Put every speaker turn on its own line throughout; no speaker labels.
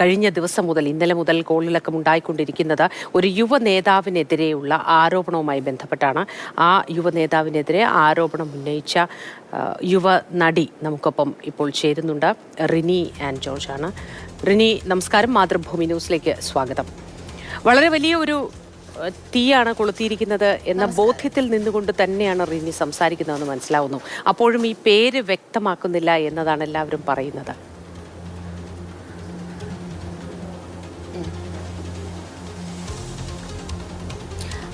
കഴിഞ്ഞ ദിവസം മുതൽ ഇന്നലെ മുതൽ കോളിളക്കം ഉണ്ടായിക്കൊണ്ടിരിക്കുന്നത് ഒരു യുവ നേതാവിനെതിരെയുള്ള ആരോപണവുമായി ബന്ധപ്പെട്ടാണ്. ആ യുവ നേതാവിനെതിരെ ആരോപണം ഉന്നയിച്ച യുവ നടി നമുക്കൊപ്പം ഇപ്പോൾ ചേരുന്നുണ്ട്. റിനി ആൻഡ് ജോർജ് ആണ് റിനി നമസ്കാരം. മാതൃഭൂമി ന്യൂസിലേക്ക് സ്വാഗതം. വളരെ വലിയ ഒരു തീയാണ് കൊളുത്തിയിരിക്കുന്നത് എന്ന ബോധ്യത്തിൽ നിന്നുകൊണ്ട് തന്നെയാണ് റിനി സംസാരിക്കുന്നതെന്ന് മനസ്സിലാവുന്നു. അപ്പോഴും ഈ പേര് വ്യക്തമാക്കുന്നില്ല എന്നതാണ് എല്ലാവരും പറയുന്നത്.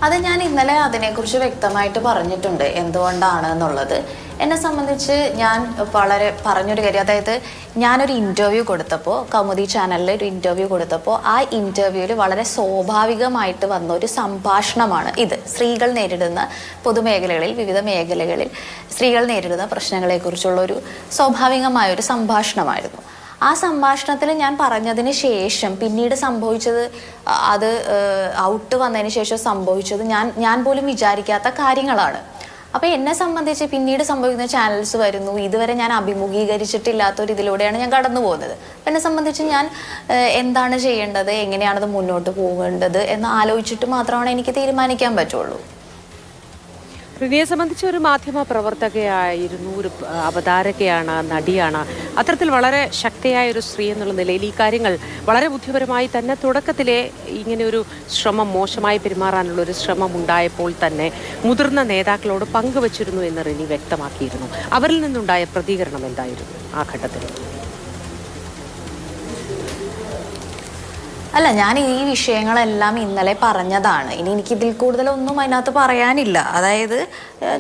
അത് ഞാൻ ഇന്നലെ അതിനെക്കുറിച്ച് വ്യക്തമായിട്ട് പറഞ്ഞിട്ടുണ്ട് എന്തുകൊണ്ടാണ് എന്നുള്ളത് എന്നെ സംബന്ധിച്ച് ഞാൻ വളരെ പറഞ്ഞൊരു കാര്യം അതായത് ഞാനൊരു ഇന്റർവ്യൂ കൊടുത്തപ്പോൾ കൗമുദി ചാനലിൽ ഒരു ഇന്റർവ്യൂ കൊടുത്തപ്പോൾ ആ ഇന്റർവ്യൂവിൽ വളരെ സ്വാഭാവികമായിട്ട് വന്ന ഒരു സംഭാഷണമാണ് ഇത്. സ്ത്രീകൾ നേരിടുന്ന പൊതുമേഖലകളിൽ വിവിധ മേഖലകളിൽ സ്ത്രീകൾ നേരിടുന്ന പ്രശ്നങ്ങളെക്കുറിച്ചുള്ള ഒരു സ്വാഭാവികമായ ഒരു സംഭാഷണമായിരുന്നു. ആ സംഭാഷണത്തിൽ ഞാൻ പറഞ്ഞതിന് ശേഷം പിന്നീട് സംഭവിച്ചത് അത് ഔട്ട് വന്നതിന് ശേഷം സംഭവിച്ചത് ഞാൻ ഞാൻ പോലും വിചാരിക്കാത്ത കാര്യങ്ങളാണ്. അപ്പോൾ എന്നെ സംബന്ധിച്ച് പിന്നീട് സംഭവിക്കുന്ന ചാനൽസ് വരുന്നു. ഇതുവരെ ഞാൻ അഭിമുഖീകരിച്ചിട്ടില്ലാത്ത ഒരു ഇതിലൂടെയാണ് ഞാൻ കടന്നു പോകുന്നത് അപ്പം എന്നെ സംബന്ധിച്ച് ഞാൻ എന്താണ് ചെയ്യേണ്ടത്? എങ്ങനെയാണത് മുന്നോട്ട് പോകേണ്ടത്? എന്ന് ആലോചിച്ചിട്ട് മാത്രമാണ് എനിക്ക് തീരുമാനിക്കാൻ പറ്റുള്ളൂ.
റിനിയെ സംബന്ധിച്ച് ഒരു മാധ്യമ പ്രവർത്തകയായിരുന്നു ഒരു അവതാരകയാണ് നടിയാണ്. അത്തരത്തിൽ വളരെ ശക്തിയായ ഒരു സ്ത്രീ എന്നുള്ള നിലയിൽ ഈ കാര്യങ്ങൾ വളരെ ബുദ്ധിപരമായി തന്നെ തുടക്കത്തിലെ ഇങ്ങനെ ഒരു ശ്രമം മോശമായി പെരുമാറാനുള്ള ഒരു ശ്രമം ഉണ്ടായപ്പോൾ തന്നെ മുതിർന്ന നേതാക്കളോട് പങ്കുവച്ചിരുന്നു എന്ന് റിനി വ്യക്തമാക്കിയിരുന്നു. അവരിൽ നിന്നുണ്ടായ പ്രതികരണം എന്തായിരുന്നു ആ ഘട്ടത്തിൽ?
അല്ല ഞാൻ ഈ വിഷയങ്ങളെല്ലാം ഇന്നലെ പറഞ്ഞതാണ്. ഇനി എനിക്ക് ഇതിൽ കൂടുതലൊന്നും അതിനകത്ത് പറയാനില്ല. അതായത്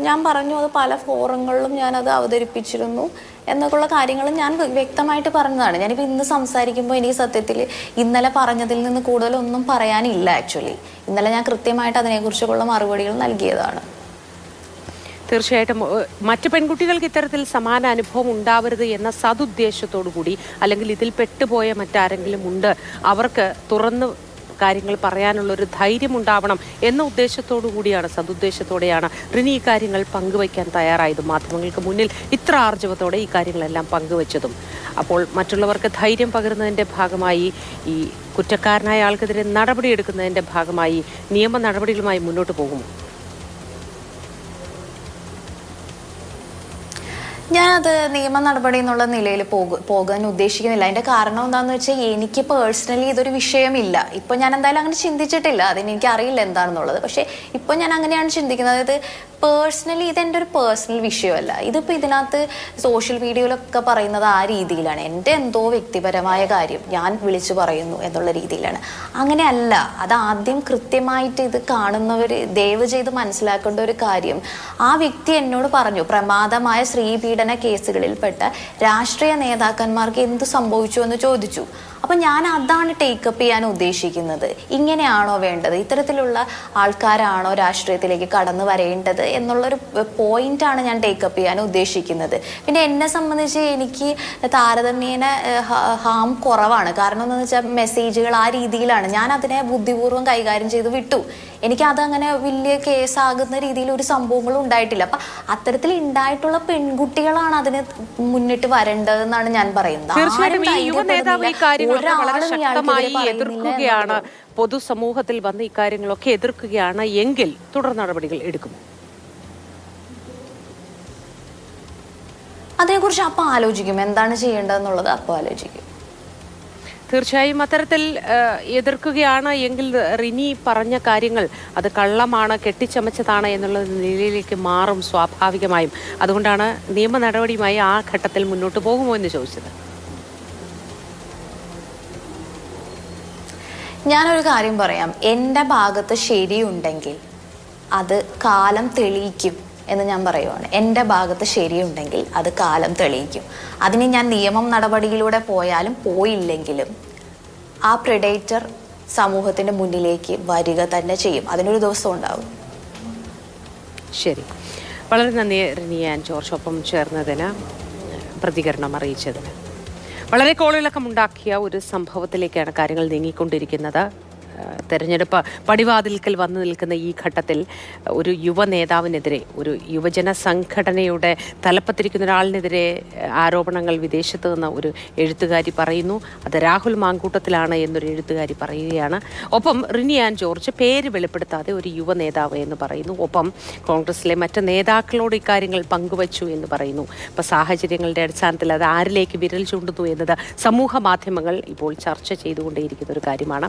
ഞാൻ പറഞ്ഞു അത് പല ഫോറങ്ങളിലും ഞാനത് അവതരിപ്പിച്ചിരുന്നു എന്നൊക്കെയുള്ള കാര്യങ്ങൾ ഞാൻ വ്യക്തമായിട്ട് പറഞ്ഞതാണ്. ഞാനിപ്പോൾ ഇന്ന് സംസാരിക്കുമ്പോൾ എനിക്ക് സത്യത്തിൽ ഇന്നലെ പറഞ്ഞതിൽ നിന്ന് കൂടുതലൊന്നും പറയാനില്ല ആക്ച്വലി. ഇന്നലെ ഞാൻ കൃത്യമായിട്ട് അതിനെക്കുറിച്ചുള്ള മറുപടികൾ നൽകിയതാണ്.
തീർച്ചയായിട്ടും മറ്റു പെൺകുട്ടികൾക്ക് ഇത്തരത്തിൽ സമാന അനുഭവം ഉണ്ടാവരുത് എന്ന സതുദ്ദേശത്തോടു കൂടി അല്ലെങ്കിൽ ഇതിൽ പെട്ടുപോയ മറ്റാരെങ്കിലും ഉണ്ട് അവർക്ക് തുറന്ന് കാര്യങ്ങൾ പറയാനുള്ള ഒരു ധൈര്യം ഉണ്ടാവണം എന്ന ഉദ്ദേശത്തോടു കൂടിയാണ് സതുദ്ദേശത്തോടെയാണ് റിനി ഈ കാര്യങ്ങൾ പങ്കുവയ്ക്കാൻ തയ്യാറായത്. മാധ്യമങ്ങൾക്ക് മുന്നിൽ ഇത്ര ആർജവത്തോടെ ഈ കാര്യങ്ങളെല്ലാം പങ്കുവച്ചതും. അപ്പോൾ മറ്റുള്ളവർക്ക് ധൈര്യം പകരുന്നതിന്റെ ഭാഗമായി ഈ കുറ്റക്കാരനായ ആൾക്കെതിരെ നടപടിയെടുക്കുന്നതിന്റെ ഭാഗമായി നിയമ നടപടികളുമായി മുന്നോട്ട് പോകുമോ?
ഞാനത് നിയമ നടപടി എന്നുള്ള നിലയിൽ പോകു പോകാൻ ഉദ്ദേശിക്കുന്നില്ല. അതിന്റെ കാരണം എന്താണെന്ന് വെച്ചാൽ എനിക്ക് പേഴ്സണലി ഇതൊരു വിഷയമില്ല. ഇപ്പൊ ഞാൻ എന്തായാലും അങ്ങനെ ചിന്തിച്ചിട്ടില്ല. അതിന് എനിക്ക് അറിയില്ല എന്താണെന്നുള്ളത്. പക്ഷെ ഇപ്പൊ ഞാൻ അങ്ങനെയാണ് ചിന്തിക്കുന്നത്. അതായത് പേഴ്സണലി ഇതെന്റെ ഒരു പേഴ്സണൽ വിഷയമല്ല. ഇതിപ്പോൾ ഇതിനകത്ത് സോഷ്യൽ മീഡിയയിലൊക്കെ പറയുന്നത് ആ രീതിയിലാണ്. എന്റെ എന്തോ വ്യക്തിപരമായ കാര്യം ഞാൻ വിളിച്ചു പറയുന്നു എന്നുള്ള രീതിയിലാണ്. അങ്ങനെയല്ല. അത് ആദ്യം കൃത്യമായിട്ട് ഇത് കാണുന്നവർ ദയവ് ചെയ്ത് മനസ്സിലാക്കേണ്ട ഒരു കാര്യം. ആ വ്യക്തി എന്നോട് പറഞ്ഞു പ്രമാദമായ സ്ത്രീപീഡന കേസുകളിൽപ്പെട്ട രാഷ്ട്രീയ നേതാക്കന്മാർക്ക് എന്ത് സംഭവിച്ചു എന്ന് ചോദിച്ചു. അപ്പം ഞാൻ അതാണ് ടേക്കപ്പ് ചെയ്യാൻ ഉദ്ദേശിക്കുന്നത്. ഇങ്ങനെയാണോ വേണ്ടത്? ഇത്തരത്തിലുള്ള ആൾക്കാരാണോ രാഷ്ട്രീയത്തിലേക്ക് കടന്നു വരേണ്ടത് എന്നുള്ളൊരു പോയിന്റ് ആണ് ഞാൻ ടേക്കപ്പ് ചെയ്യാൻ ഉദ്ദേശിക്കുന്നത്. പിന്നെ എന്നെ സംബന്ധിച്ച് എനിക്ക് താരതമ്യേന ഹാം കുറവാണ്. കാരണം എന്താണെന്ന് വെച്ചാൽ മെസ്സേജുകൾ ആ രീതിയിലാണ്. ഞാൻ അതിനെ ബുദ്ധിപൂർവം കൈകാര്യം ചെയ്ത് വിട്ടു. എനിക്ക് അതങ്ങനെ വലിയ കേസാകുന്ന രീതിയിൽ ഒരു സംഭവങ്ങളും ഉണ്ടായിട്ടില്ല. അപ്പൊ അത്തരത്തിൽ ഉണ്ടായിട്ടുള്ള പെൺകുട്ടികളാണ് അതിന് മുന്നിട്ട് വരേണ്ടതെന്നാണ് ഞാൻ പറയുന്നത്.
തീർച്ചയായിട്ടും ഈ
ആരും
യുവ നേതാവ് ഈ കാര്യങ്ങളൊക്കെ വളരെ ശക്തമായി എതിർക്കുകയാണ് പൊതുസമൂഹത്തിൽ വന്ന് ഇക്കാര്യങ്ങളൊക്കെ കാര്യങ്ങളൊക്കെ എതിർക്കുകയാണ് എങ്കിൽ തുടർ നടപടികൾ എടുക്കും.
അതേക്കുറിച്ച് അപ്പം ആലോചിക്കും. എന്താണ് ചെയ്യേണ്ടതെന്നുള്ളത് അപ്പം ആലോചിക്കും.
തീർച്ചയായും അത്തരത്തിൽ എതിർക്കുകയാണ് എങ്കിൽ റിനി പറഞ്ഞ കാര്യങ്ങൾ അത് കള്ളമാണ് കെട്ടിച്ചമച്ചതാണ് എന്നുള്ള നിലയിലേക്ക് മാറും സ്വാഭാവികമായും. അതുകൊണ്ടാണ് നിയമ നടപടിയുമായി ആ ഘട്ടത്തിൽ മുന്നോട്ട് പോകുമോ എന്ന് ചോദിച്ചത്.
ഞാനൊരു കാര്യം പറയാം. എന്റെ ഭാഗത്ത് ശരിയുണ്ടെങ്കിൽ അത് കാലം തെളിയിക്കും. എന്ന് ഞാൻ പറയുവാണ്. എന്റെ ഭാഗത്ത് ശരിയുണ്ടെങ്കിൽ അത് കാലം തെളിയിക്കും. അതിന് ഞാൻ നിയമം നടപടിയിലൂടെ പോയാലും പോയില്ലെങ്കിലും ആ പ്രിഡേറ്റർ സമൂഹത്തിന്റെ മുന്നിലേക്ക് വരിക തന്നെ ചെയ്യും. അതിനൊരു ദിവസം ഉണ്ടാവും.
ശരി. വളരെ നന്ദി റിനി ആൻഡ് ജോർജ് ഒപ്പം ചേർന്നതിന് പ്രതികരണം അറിയിച്ചതിന്. വളരെ കോളിളക്കമുണ്ടാക്കിയ ഒരു സംഭവത്തിലേക്കാണ് കാര്യങ്ങൾ നീങ്ങിക്കൊണ്ടിരിക്കുന്നത്. തെരഞ്ഞെടുപ്പ് പടിവാതിൽക്കൽ വന്നു നിൽക്കുന്ന ഈ ഘട്ടത്തിൽ ഒരു യുവ നേതാവിനെതിരെ ഒരു യുവജന സംഘടനയുടെ തലപ്പത്തിരിക്കുന്ന ഒരാളിനെതിരെ ആരോപണങ്ങൾ വിദേശത്ത് നിന്ന് ഒരു എഴുത്തുകാരി പറയുന്നു. അത് രാഹുൽ മാങ്കൂട്ടത്തിലാണ് എന്നൊരു എഴുത്തുകാരി പറയുകയാണ്. ഒപ്പം റിനി ആൻഡ് ജോർജ് പേര് വെളിപ്പെടുത്താതെ ഒരു യുവ നേതാവ് എന്ന് പറയുന്നു. ഒപ്പം കോൺഗ്രസിലെ മറ്റ് നേതാക്കളോട് ഇക്കാര്യങ്ങൾ പങ്കുവച്ചു എന്ന് പറയുന്നു. അപ്പോൾ സാഹചര്യങ്ങളുടെ അടിസ്ഥാനത്തിൽ അത് ആരിലേക്ക് വിരൽ ചൂണ്ടുന്നു എന്നത് സമൂഹ മാധ്യമങ്ങൾ ഇപ്പോൾ ചർച്ച ചെയ്തുകൊണ്ടേയിരിക്കുന്ന ഒരു കാര്യമാണ്.